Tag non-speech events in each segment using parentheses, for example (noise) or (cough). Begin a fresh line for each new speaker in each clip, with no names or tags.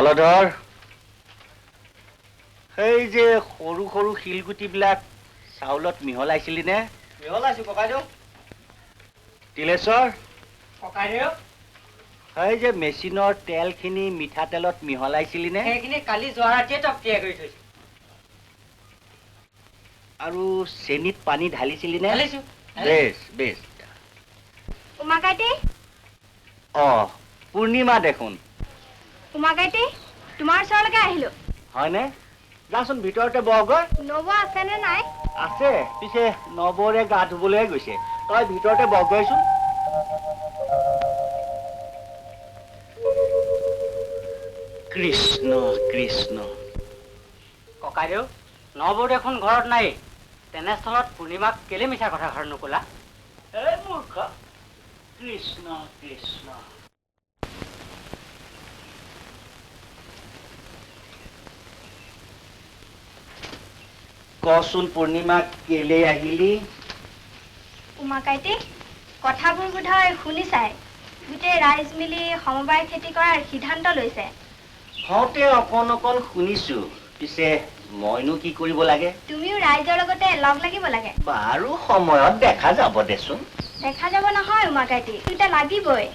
হলধৰ সেই যে সৰু সৰু শিলগুটিবিলাক চাউলত মিহলাইছিলি নে?
মিহলাইছো ককাইদেউ।
তিলেশ্বৰ।
ককাইদেউ।
সেই যে মেচিনৰ তেলখিনি মিঠাতেলত মিহলাইছিলি নে?
সেইখিনি কালি যোৱা ৰাতিয়ে তিয়াই কৰি থৈছো।
আৰু চেনিত পানী ঢালিছিলি নে?
ঢালিছো
বেছ বেছ
উমাকাইটি
অ পূৰ্ণিমা দেখোন।
উমাকাইটি তোমাৰ ওচৰলৈকে আহিলো।
হয়নে? যাচোন ভিতৰতে বহগৈ
নব আছেনে নাই?
আছে পিছে নৱৰে গা ধুবলৈ গৈছে। তই ভিতৰতে বহগৈচোন কৃষ্ণ কৃষ্ণ।
ককাইদেউ নবৌ দেখোন ঘৰত নাই তেনেস্থলত পূৰ্ণিমাক কেলে মিছা কথা ঘৰত নকলা?
এই মূৰ্খ। কৃষ্ণ কৃষ্ণ। কচোন পূৰ্ণিমা কেলে আহিলি?
উমাকাইটি কথাবোৰ বোধহয় শুনিছাই গোটেই ৰাইজ মিলি সমবায় খেতি কৰাৰ সিদ্ধান্ত লৈছে।
হওঁতে অকণ অকণ শুনিছো। পিছে মইনো কি কৰিব লাগে?
তুমিও ৰাইজৰ লগতে লগ লাগিব লাগে।
বাৰু সময়ত দেখা যাব দেচোন।
দেখা যাব নহয় উমাকাইটি দুটা লাগিবই।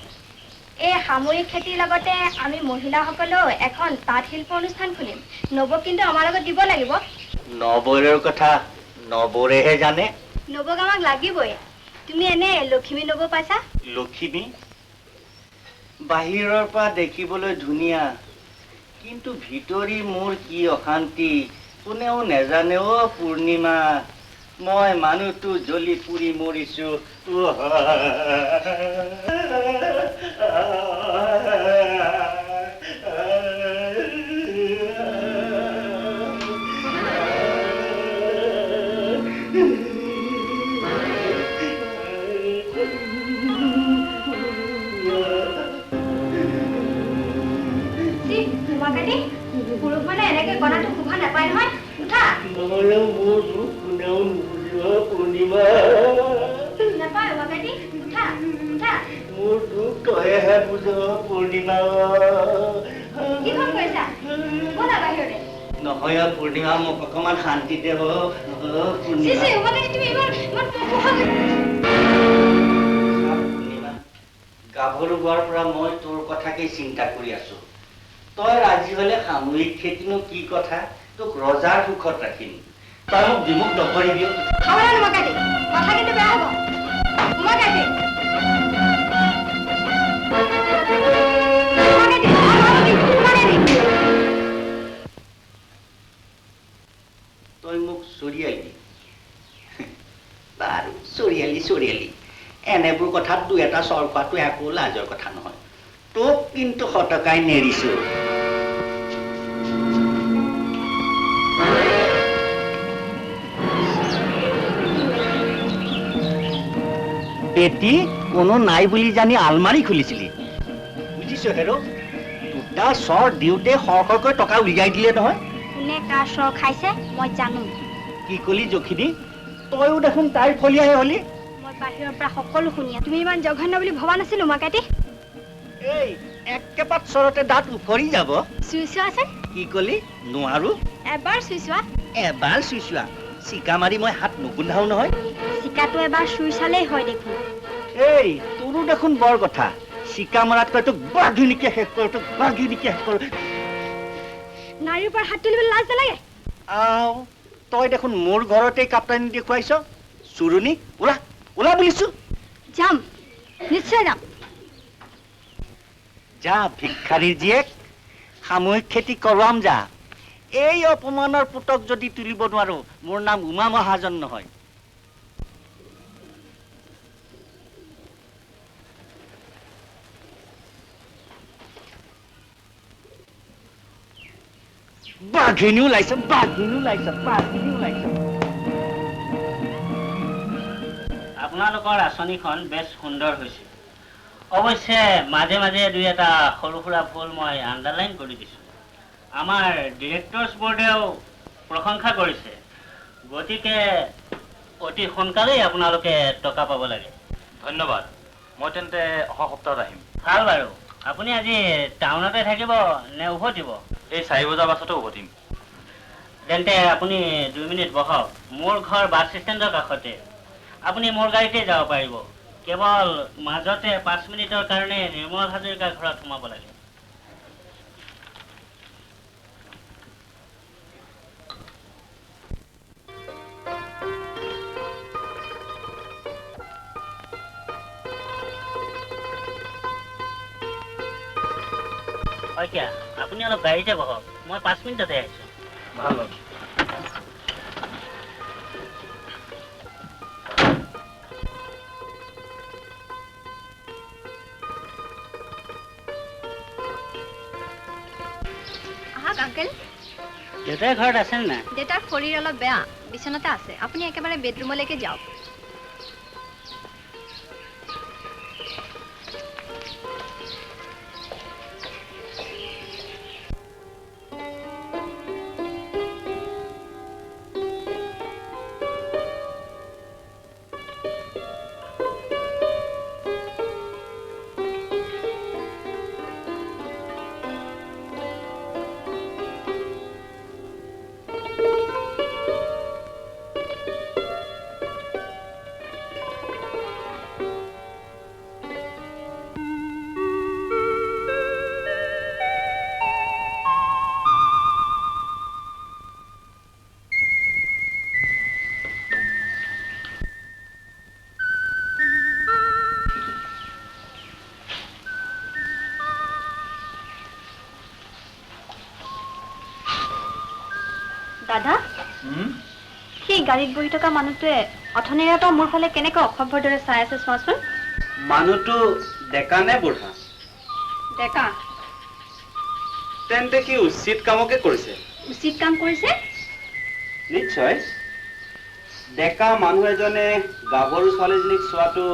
এই সামৰিক খেতিৰ লগতে আমি মহিলাসকলেও এখন তাঁত শিল্প অনুষ্ঠান খুলিম। নবক কিন্তু আমাৰ লগত দিব লাগিব।
নবৌৰৰ কথা নবৌৰেহে জানে।
নবক আমাক লাগিবই। তুমি এনে লখিমী নব পাইছা?
লখিমী বাহিৰৰ পৰা দেখিবলৈ ধুনীয়া। কিন্তু ভিতৰি মোৰ কি অশান্তি কোনেও নেজানে অ' পূৰ্ণিমা। মই মানুহটো জ্বলি পুৰি মৰিছো।
উঠা
নহ'লে মোৰ দুখ কোনেও নুবুজিব পূৰ্ণিমা
নাপায় উমাকাইটি উঠা উঠা
মোৰ দুখ তইহে বুজ পূৰ্ণিমা
কি কাম কৰিছা ব'লা বাহিৰলৈ
নহয় অ' পূৰ্ণিমা মোক অকণমান শান্তিতে হ অ'
চি,
পূৰ্ণিমা
চি, উমাকাইটি তুমি ইমান ইমান পঢ়া
চাওক পূৰ্ণিমা, গাভৰু হোৱাৰ পৰা মই তোৰ কথাকেই চিন্তা কৰি আছো তই ৰাজি হলে সামূহিক খেতিনো কি কথা তোক ৰজাৰ সুখত ৰাখিম। তই মোক বিমুখ নকৰিবি।
কথা কিন্তু বেয়া হ'ব।
তই মোক চৰিয়ালি বাৰু চৰিয়ালি চৰিয়ালি। এনেবোৰ কথাত দুই এটা চৰ খোৱাটো একো লাজৰ কথা নহয়। তোক কিন্তু সতকাই নেৰিছো। পেটি কোনো নাই বুলি জানি আলমাৰি খুলিছিলি। বুজিছ হেৰ দুটা চৰ দিওঁতে সৰ সৰকৈ টকা উলিয়াই দিলে নহয়।
কোনে কাৰ চৰ খাইছে মই জানো।
কি কলি জখিনী? তইও দেখোন তাইৰ ফলিয়াহে হলি।
মই বাহিৰৰ পৰা সকলো শুনি তুমি ইমান জঘন্য বুলি ভবা নাছিলো উমাকাইটি
এই একেপাত চৰতে দাঁত উফৰি যাব।
চুই চোৱা আছে।
কি কলি? নোৱাৰো।
এবাৰ চুই চোৱা।
এবাৰ চুইছোৱা চিকা মাৰি মই হাত নুগুন্ধাও নহয়।
চিকাটো এবাৰ চুই চালেই হয় দেখোন।
এই তোৰো দেখোন বৰ কথা। চিকা মৰাতকৈ তোক বাঘিনিকে শেষ কৰো তোক বাঘিনিকে শেষ কৰো।
নাৰীৰ পৰা হাত তুলিবলৈ লাজ নালাগে?
আও তই দেখোন মোৰ ঘৰতেই কাপ্তানি দেখুৱাইছ। চুৰুনি ওলা ওলা বুলিছো।
যাম নিশ্চয় যাম।
যা ভিক্ষাৰীৰ জীয়েক সামূহিক খেতি কৰোৱাম যা। এই অপমানৰ পুতক যদি তুলিব নোৱাৰো মোৰ নাম উমা মহাজন নহয়। বাঘিনী বাঘিনী বাঘিনী
আপোনালোকৰ আঁচনিখন বেছ সুন্দৰ হৈছে। অৱশ্যে মাজে মাজে দুই এটা সৰু সুৰা ভুল মই আণ্ডাৰলাইন কৰি দিছোঁ। আমাৰ ডিৰেক্টৰ্ছ বোৰ্ডেও প্ৰশংসা কৰিছে। গতিকে অতি সোনকালেই আপোনালোকে টকা পাব লাগে।
ধন্যবাদ। মই তেন্তে অহা সপ্তাহত আহিম।
ভাল বাৰু। আপুনি আজি টাউনতে থাকিব নে উভতিব?
এই চাৰি বজাৰ পাছতো উভতিম।
তেন্তে আপুনি দুই মিনিট বহক মোৰ ঘৰ বাছ ষ্টেণ্ডৰ কাষতে। আপুনি মোৰ গাড়ীতে যাব পাৰিব। কেৱল মাজতে পাঁচ মিনিটৰ কাৰণে নিৰ্মল হাজৰিকাৰ ঘৰত সোমাব লাগে। শইকীয়া আপুনি অলপ গাড়ীতে বহক মই পাঁচ মিনিটতে আহিছোঁ।
ভালো।
আহক আংকেল।
দেউতাই ঘৰত আছেনে নাই?
দেউতাৰ শৰীৰ অলপ বেয়া। বিচনাতে আছে। আপুনি একেবাৰে বেডৰুমলৈকে যাওক। গাড়ীত বহি থকা মানুহটোৱে অথনিৰে পৰা মোৰ ফালে কেনেকৈ অসভ্যৰ দৰে চাই আছে চোৱাচোন।
মানুহটো ডেকা নে বুঢ়া?
ডেকা।
তেন্তে সি উচিত কামকে কৰিছে।
উচিত কাম কৰিছে?
নিশ্চয়। ডেকা মানুহ এজনে গাভৰু ছোৱালীজনীক চোৱাটো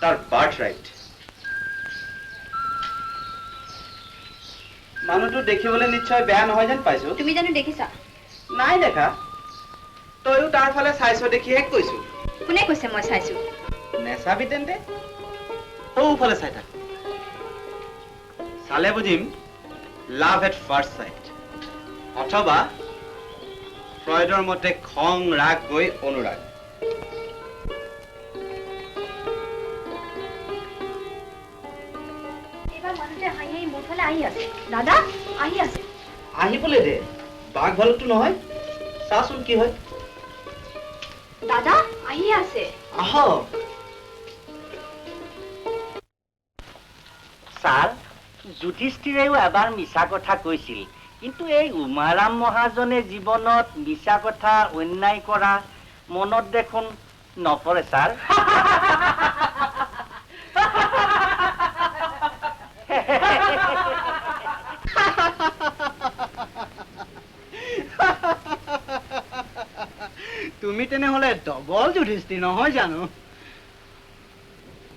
তাৰ বাৰ্থ ৰাইট। মানুহটো দেখিবলৈ নিশ্চয় বেয়া নহয় যেন পাইছো।
তুমি জানো দেখিছা?
নাই দেখা। তইও তাৰ ফালে চাইছ দেখিহে কৈছো।
কোনে কৈছে মই চাইছো?
নেচাবি তেন্তে। সৌফালে চাই থাক। চালে বুজিম লাভ এট ফাৰ্ষ্ট চাইট অথবা ফ্ৰয়ডৰ মতে খং ৰাগ গৈ অনুৰাগ।
এইবাৰ মানুহটোৱে হাঁহি হাঁহি মোৰ ফালে আহি আছে। দাদা আহি আছে।
আহিবলৈ দে। বাঘ ভালুকটো নহয়। চাচোন কি হয়।
দাদা আহি আছে।
আহ
ছাৰ যুধিষ্ঠিৰেও এবাৰ মিছা কথা কৈছিল। কিন্তু এই উমাৰাম মহাজনে জীৱনত মিছা কথা অন্যায় কৰা মনত দেখোন নপৰে ছাৰ। (laughs)
তুমি তেনেহলে ডবল যুধিষ্ঠিৰ নহয় জানো?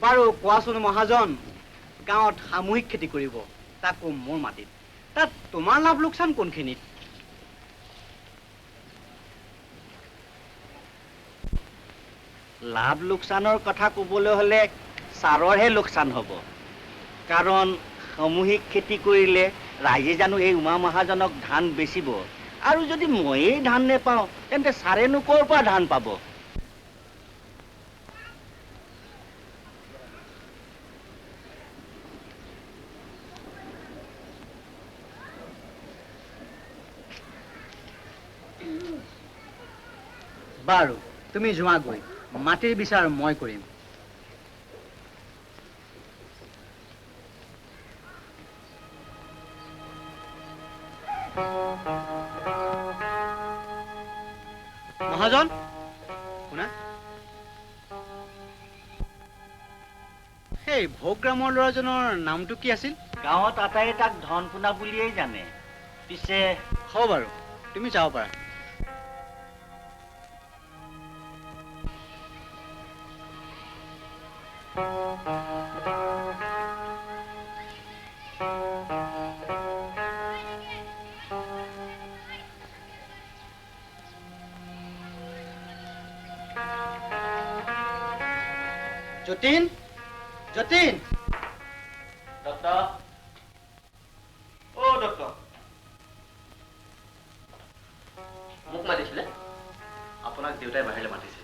বাৰু কোৱাচোন মহাজন গাঁৱত সামূহিক খেতি কৰিব তাকো মোৰ মাটিত। তাত তোমাৰ লাভ লোকচান কোনখিনিত? লাভ লোকচানৰ কথা ক'বলৈ হ'লে ছাৰৰহে লোকচান হ'ব। কাৰণ সামূহিক খেতি কৰিলে ৰাইজে জানো এই উমা মহাজনক ধান বেচিব। আৰু যদি ময়েই ধান নেপাওঁ, তেন্তে ছাৰেনো ক'ৰ পৰা ধান পাব? বাৰু, তুমি যোৱাগৈ মাটিৰ বিচাৰ মই কৰিম। মহাজন শুনা সেই ভোগগ্ৰামৰ ল'ৰাজনৰ নামটো কি আছিল?
গাঁৱত আটাইয়ে তাক ধন পোনা বুলিয়েই জানে। পিছে
হ'ব বাৰু তুমি যাব পাৰা। যতীন যতীন।
ও মোক মাতিছিলে?
আপোনাক দেউতাই বাহিৰলৈ মাতিছে।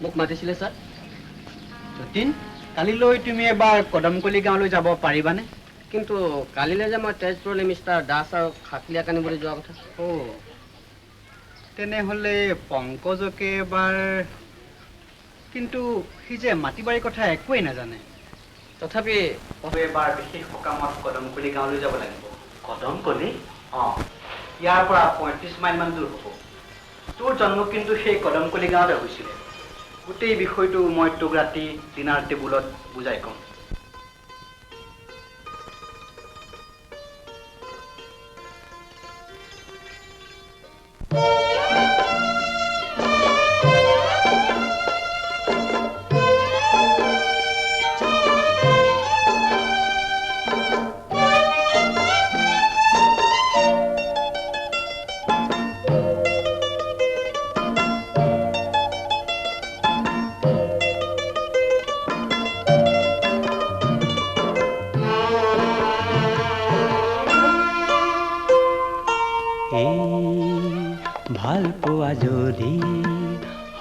মোক মাতিছিলে ছাৰ। যতীন কালিলৈ তুমি এবাৰ কদমকলি গাঁৱলৈ যাব পাৰিবানে? কিন্তু কালিলৈ যে মই তেজপুৰলৈ মিষ্টাৰ দাস আৰু খাকলীয়া কানিবলৈ যোৱা কথা। অ' তেনেহ'লে পংকজকে এবাৰ কিন্তু সি যে মাটি বাৰীৰ কথা একোৱেই নাজানে। তথাপি এবাৰ বিশেষ সকামত কদমকলি গাঁৱলৈ যাব লাগিব।
কদম কলি
অঁ। ইয়াৰ পৰা পঁয়ত্ৰিছ মাইলমান দূৰ হ'ব। তোৰ জন্ম কিন্তু সেই কদমকলি গাঁৱতে হৈছিলে। গোটেই বিষয়টো মই তোক ৰাতি ডিনাৰ টেবুলত বুজাই ক'ম।
এই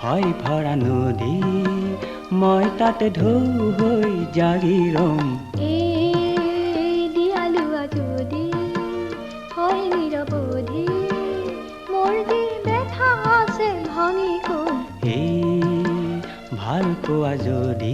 হয় ভরা নদী মই তাতে ঢৌ হৈ জাগি ৰম। ভালো পোৱা যদি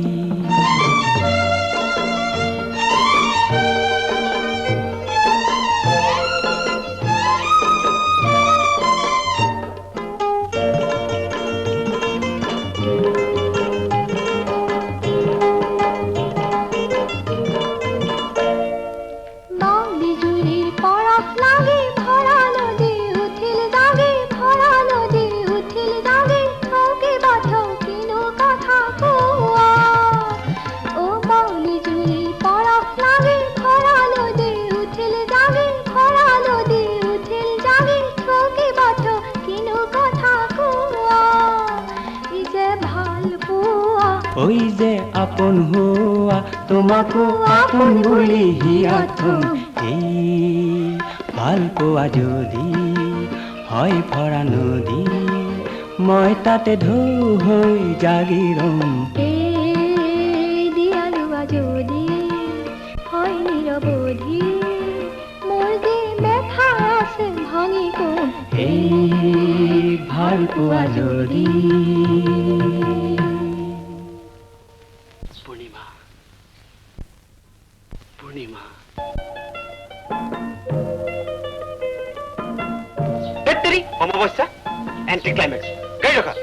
আপোন হোৱা তোমাকো আপোন বুলি হিয়াত থম এই ভালো পোৱা যদি হয় ভৰা নদী মই তাতে ঢৌ হৈ জাগি ৰম
যদি হয় নিৰৱধি মোৰ যে ব্যথা আছে ভাঙি কম
এই ভালো পোৱা যদি
পূৰ্ণিমা
তেত্তেৰি অমাৱস্যা এণ্টি ক্লাইমেক্স গাড়ী ৰখা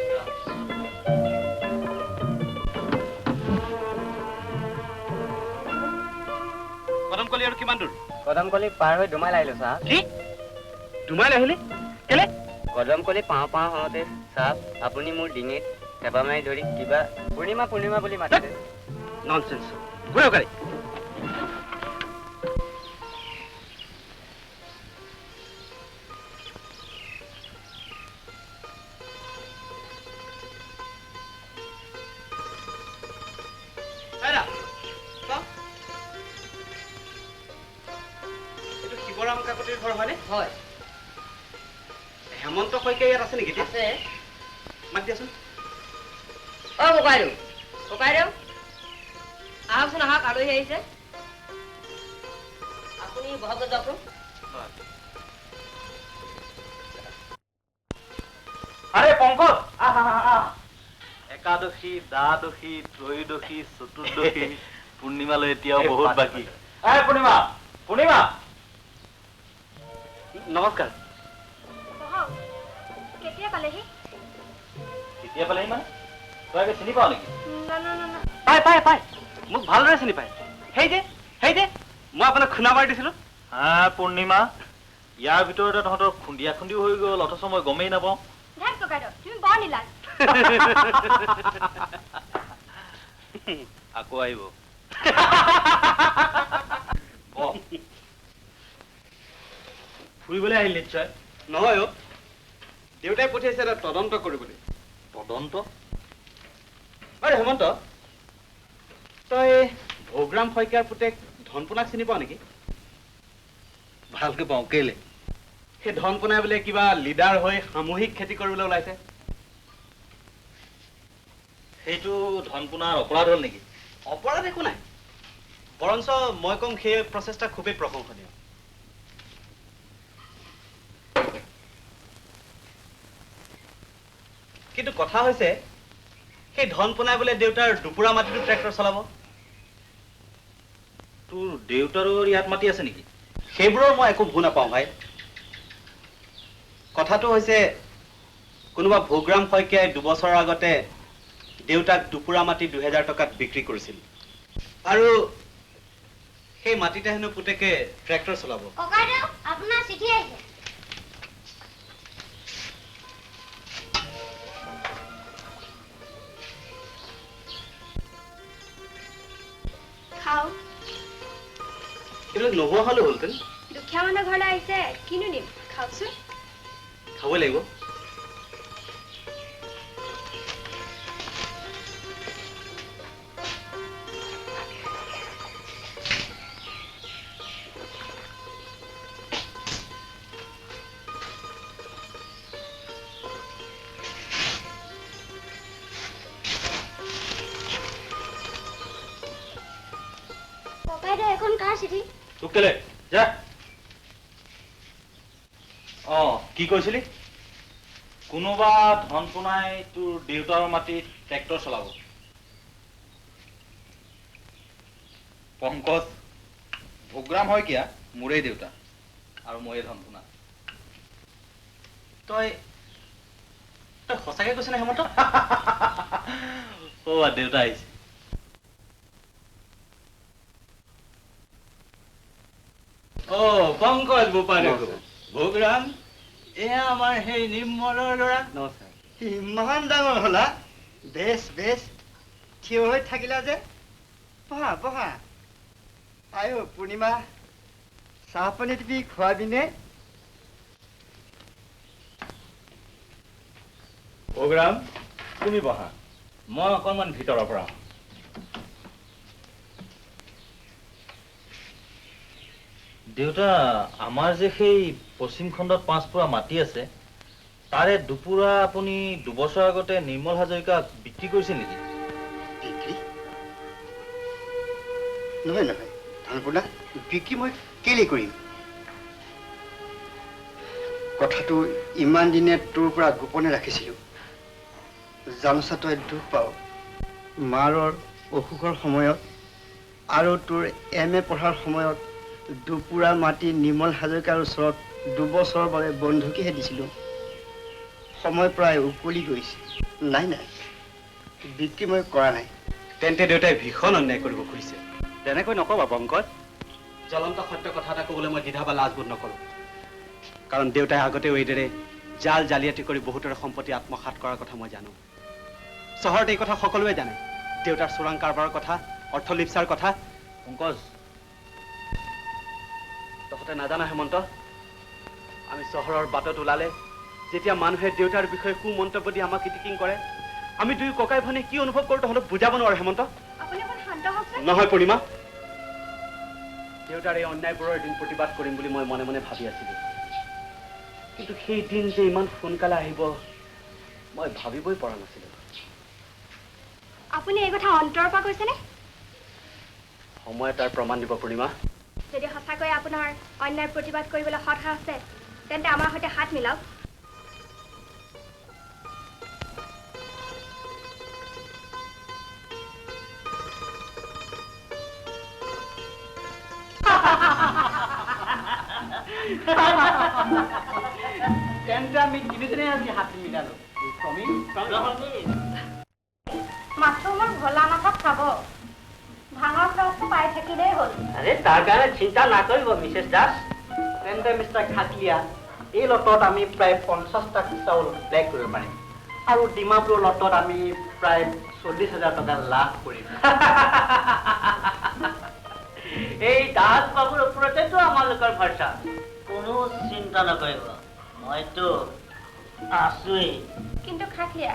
কদমকলি আৰু কিমান দূৰ
কদমকলি পাৰ হৈ দুমাইল আহিলোঁ ছাৰ
কি দুমাইল আহিলি কেলে
কদমকলি পাওঁ পাওঁ হওঁতে ছাৰ আপুনি মোৰ ডিঙিত হেঁপা মাৰি ধৰি কিবা পূৰ্ণিমা পূৰ্ণিমা বুলি মাতিছে
ননচেন্স ঘূৰাও গাড়ী কাকতিৰ ঘৰ হয়নে?
হয়।
হেমন্ত শইকীয়া ইয়াত আছে নেকি?
আছে।
মাত দিয়াচোন।
অ ককাইদেউ। ককাইদেউ
আহকচোন আহক আলহী আহিছে। আপুনি বহক যাওকচোন।
আরে পঙ্কজ আহ, আহ, আহ, আহ। একাদশী দ্বাদশী ত্ৰয়োদশী চতুৰ্দশী (laughs) পূৰ্ণিমালৈ এতিয়াও বহুত বাকী। আৰে পূৰ্ণিমা! পূৰ্ণিমা!
নমস্কাৰ।
কেতিয়া পালেহি?
কেতিয়া পালেহি মানে? তই আগে চিনি পাৱ নেকি?
না না না না।
পাই পাই পাই মোক ভালদৰে চিনি পায়। সেই যে সেই যে মই আপোনাক খুন্দা মাৰি দিছিলোঁ।
হা পূৰ্ণিমা ইয়াৰ ভিতৰতে তহঁতৰ খুন্দিয়া খুন্দিও হৈ গ'ল অথচ মই গমেই নাপাওঁ। আকৌ আহিব (laughs) বহ। ফুৰিবলৈ আহিল নিশ্চয়।
নহয় অ' দেউতাই পঠিয়াইছে এটা তদন্ত কৰিবলৈ।
তদন্ত?
আৰে হেমন্ত তই ভোগৰাম শইকীয়াৰ পুতেক ধনপোনাক চিনি পাৱ নেকি?
ভালকে পাওঁ কেলে?
সেই ধনপোনাই বোলে কিবা লিডাৰ হৈ সামূহিক খেতি কৰিবলৈ ওলাইছে।
সেইটো ধনপোনাৰ অপৰাধ হ'ল নেকি?
অপৰাধ একো নাই। বৰঞ্চ মই কম সেই প্ৰচেষ্টা খুবেই প্ৰশংসনীয়। কিন্তু কথা হৈছে সেই ধন পোনাই বোলে দেউতাৰ দুপুৰা মাটিটো ট্ৰেক্টৰ চলাব।
তোৰ দেউতাৰো ইয়াত মাতি আছে নেকি?
সেইবোৰৰ মই একো ভু নাপাওঁ ভাই। কথাটো হৈছে কোনোবা ভোগৰাম শইকীয়াই দুবছৰৰ আগতে দেউতাক দুপুৰা মাটি দুহেজাৰ টকাত বিক্ৰী কৰিছিল। আৰু সেই মাটিতে হেনো পুতেকে ট্ৰেক্টৰ চলাব। নোহোৱা হ'লে হ'লহেঁতেন
দুখীয়া মানুহ ঘৰলৈ আহিছে কিনো নিম? খাওকচোন।
খাবই লাগিব।
তোক যা। অ কি কৈছিলি? কোনোবা ধনপোনাই তোৰ দেউতাৰ মাটিত ট্ৰেক্টৰ চলাব। পংকজ ভোগৰাম শইকীয়া মোৰেই দেউতা আৰু ময়ে ধনপোনা
তই তই সঁচাকে কৈছ নে হেমন্ত? (laughs)
অ দেউতা আহিছে।
অ পংকজ বোপানে ভোগৰাম এয়া আমাৰ সেই নিৰ্মলৰ ল'ৰা।
নমস্কাৰ।
ইমান ডাঙৰ হলা। বেছ বেছ থিয় হৈ থাকিলা যে। বহা বহা। আয়ো পূৰ্ণিমা চাহ পানী তুমি খোৱাবিনে
প্ৰগ্ৰাম তুমি বহা। মই অকণমান ভিতৰৰ পৰা আহোঁ। দেউতা আমাৰ যে সেই পশ্চিম খণ্ডত পাঁচ পুৰা মাটি আছে তাৰে দুপুৰা আপুনি দুবছৰ আগতে নিৰ্মল হাজৰিকাক বিক্ৰী কৰিছিল নেকি?
বিক্ৰী? নহয় নহয়। বিক্ৰী মই কেলে কৰিম? কথাটো ইমান দিনে তোৰ পৰা গোপনে ৰাখিছিলোঁ। জানোচা তই দুখ পাওঁ মাৰৰ অসুখৰ সময়ত আৰু তোৰ এম এ পঢ়াৰ সময়ত দুপুৰা মাটি নিৰ্মল হাজৰিকাৰ ওচৰত দুবছৰৰ বাবে বন্ধকীহে দিছিলোঁ। সময় প্ৰায় উকলি গৈছে। নাই নাই। বিক্ৰী মই কৰা নাই।
তেন্তে দেউতাই ভীষণ অন্যায় কৰিব খুজিছে। তেনেকৈ নকবা পংকজ। জ্বলন্ত সত্য কথা এটা ক'বলৈ মই দ্বিধা বা লাজবোধ নকৰোঁ। কাৰণ দেউতাই আগতেও এইদৰে জাল জালিয়াতি কৰি বহুতৰে সম্পত্তি আত্মসাত কৰাৰ কথা মই জানো। চহৰত এই কথা সকলোৱে জানে। দেউতাৰ চোৰাং কাৰবাৰৰ কথা অৰ্থলিপ্সাৰ কথা।
পংকজ
তহঁতে নাজানা হেমন্ত। আমি চহৰৰ বাটত ওলালে যেতিয়া মানুহে দেউতাৰ বিষয়ে সু মন্তব্য দি আমাক ইটিকিং কৰে আমি দুয়ো ককাই ভনী কি অনুভৱ কৰোঁ তহঁতক বুজাব নোৱাৰো হেমন্ত। নহয় পূৰ্ণিমা। দেউতাৰ এই অন্যায়বোৰৰ এদিন প্ৰতিবাদ কৰিম বুলি মই মনে মনে ভাবি আছিলো। কিন্তু সেই দিন যে ইমান সোনকালে আহিব মই ভাবিবই পৰা নাছিলো।
আপুনি এই কথা অন্তৰৰ পৰা কৈছেনে?
সময় তাৰ প্ৰমাণ দিব পূৰ্ণিমা।
যদি সঁচাকৈ আপোনাৰ অন্যায় প্ৰতিবাদ কৰিবলৈ সৎ সাহ আছে তেন্তে আমাৰ সৈতে হাত মিলাওক।
তেন্তে আমি তিনিজনে আজি হাত মিলালো।
মাথো মোৰ ভোলা মাথক খৰচটো পাই থাকিলেই হ'ল
আৰে তাৰ কাৰণে চিন্তা নকৰিব মিছেছ দাস।
তেন্তে মিষ্টাৰ খাটলিয়া এই লটত আমি প্ৰায় পঞ্চাছটা চাউল ব্লেক কৰিব পাৰিম। আৰু ডিমাপুৰ লটত আমি প্ৰায় চল্লিছ হাজাৰ টকা লাভ কৰিম।
এই দাস বাবুৰ ওপৰতেতো আমালোকৰ ভৰসা। কোনো চিন্তা নকৰিব। মইতো আছোৱেই।
কিন্তু খাকলীয়া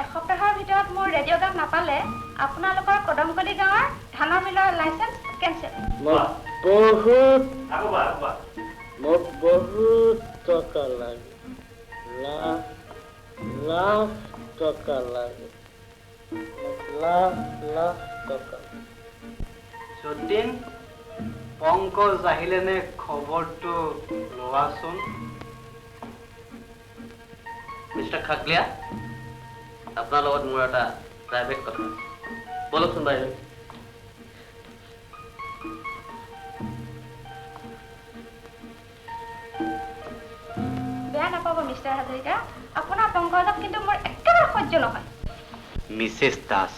এসপ্তাহৰ ভিতৰত মোৰ ৰেডিঅ' গান নাপালে আপোনালোকৰ কদমকলি গাঁৱৰ ধানৰ মিলৰ লাইচেঞ্চ কেঞ্চেল
বহুত মোক বহুত টকা লাগে। লাখ লাখ টকা লাগে। লাখ লাখ টকা।
যতীন পংকজ আহিলে নে খবৰটো লোৱাচোন।
মিষ্টাৰ খাকলিয়া আপোনাৰ লগত মোৰ এটা প্ৰাইভেট কথা। বলকচোন বাহিৰলৈ
বেয়া নাপাব মিষ্টাৰ হাজৰিকা। আপোনাৰ পংকজক কিন্তু মোৰ একেবাৰে সহ্য নহয়।
মিছেছ দাস।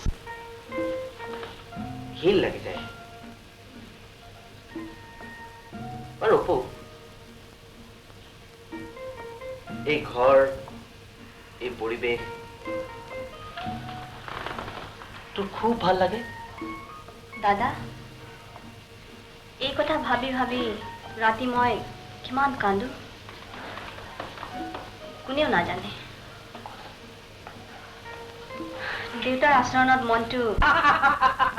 ঘিণ লাগি যায়। বাৰু অপু এই ঘৰ এই পৰিৱেশ তোৰ খুব ভালো লাগে।
দাদা এই কথা ভাবি ভাবি ৰাতি মই কিমান কান্দো। কোনেও নাজানে। দেউতাৰ আচৰণত মনটো (laughs)